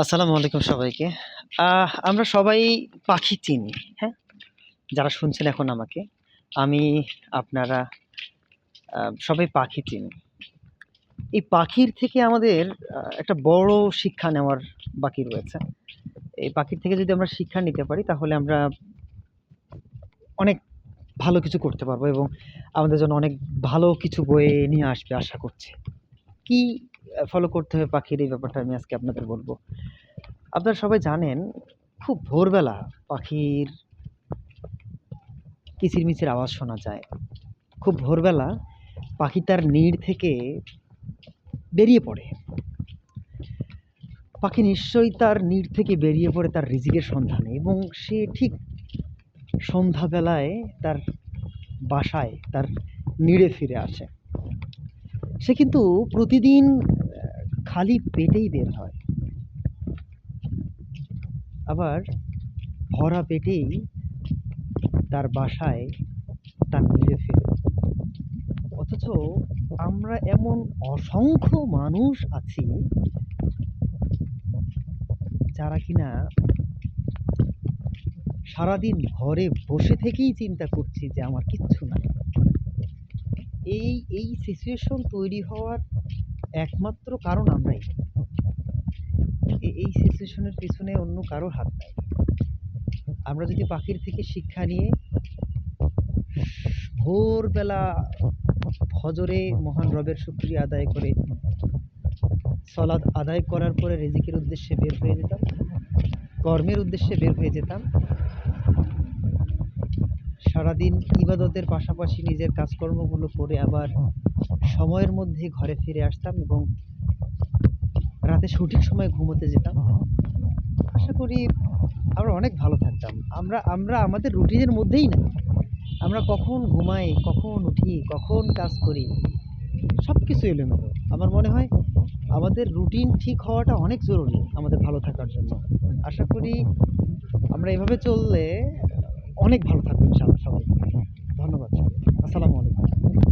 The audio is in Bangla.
আসসালামু আলাইকুম সবাইকে। আমরা সবাই পাখি চিনি, হ্যাঁ? যারা শুনছেন এখন আমাকে। আমি, আপনারা সবাই পাখি চিনি। এই পাখির থেকে আমাদের একটা বড় শিক্ষা নেওয়ার বাকি রয়েছে। এই পাখির থেকে যদি আমরা শিক্ষা নিতে পারি তাহলে আমরা অনেক ভালো কিছু করতে পারব এবং আমাদের জন্য অনেক ভালো কিছু বয়ে নিয়ে আসবে আশা করছি। কি ফলো করতে হবে পাখির এই ব্যাপারটা আমি আজকে আপনাদের বলব। আপনারা সবাই জানেন খুব ভোরবেলা পাখির কিচিরমিচির আওয়াজ শোনা যায়। খুব ভোরবেলা পাখি তার নিড় থেকে বেরিয়ে পড়ে। পাখি নিশ্চয়ই তার নিড় থেকে বেরিয়ে পড়ে তার রিজিকের সন্ধানে এবং সে ঠিক সন্ধ্যাবেলায় তার বাসায়, তার নিড়ে ফিরে আসে। সে কিন্তু প্রতিদিন খালি পেটেই বের হয়। আবার ভরা পেটেই তার বাসায় নিড়ে ফেরে। অথচ আমরা এমন অসংখ্য মানুষ আছি যারা কিনা সারাদিন ঘরে বসে থেকেই চিন্তা করছি যে আমার কিচ্ছু নাই। এই, এই সিচুয়েশন তৈরি হওয়ার একমাত্র কারণ আমরাই। এই সিচুয়েশনের পেছনে অন্য কারও হাত নাই। আমরা যদি পাখির থেকে শিক্ষা নিয়ে ভোরবেলা ফজরে মহান রবের শুকরিয়া আদায় করে সলাত আদায় করার পরে রেজিকের উদ্দেশ্যে বের হয়ে যেতাম। কর্মের উদ্দেশ্যে বের হয়ে যেতাম। সারাদিন ইবাদতের পাশাপাশি নিজের কাজকর্মগুলো করে আবার সময়ের মধ্যে ঘরে ফিরে আসতাম এবং রাতে সঠিক সময়ে ঘুমোতে যেতাম। আশা করি আমরা অনেক ভালো থাকতাম। আমরা আমরা আমাদের রুটিনের মধ্যেই নাই। আমরা কখন ঘুমাই, কখন উঠি, কখন কাজ করি, সব সবকিছু এলোমেলো। আমার মনে হয় আমাদের রুটিন ঠিক হওয়াটা অনেক জরুরি আমাদের ভালো থাকার জন্য। আশা করি আমরা এভাবে চললে অনেক ভালো থাকব ইনশাআল্লাহ